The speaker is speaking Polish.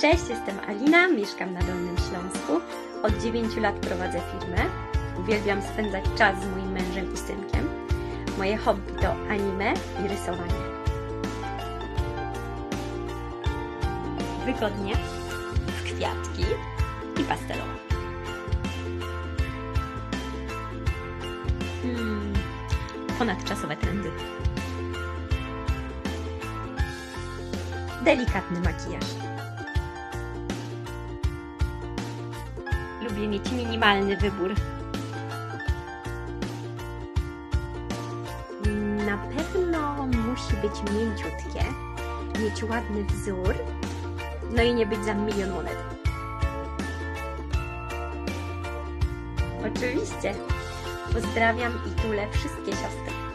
Cześć, jestem Alina, mieszkam na Dolnym Śląsku. Od 9 lat prowadzę firmę. Uwielbiam spędzać czas z moim mężem i synkiem. Moje hobby to anime i rysowanie. Wygodnie, w kwiatki i pastelowo. Hmm, ponadczasowe trendy. Delikatny makijaż. Lubię mieć minimalny wybór. Na pewno musi być mięciutkie, mieć ładny wzór, no i nie być za milion monet. Oczywiście. Pozdrawiam i tule wszystkie siostry.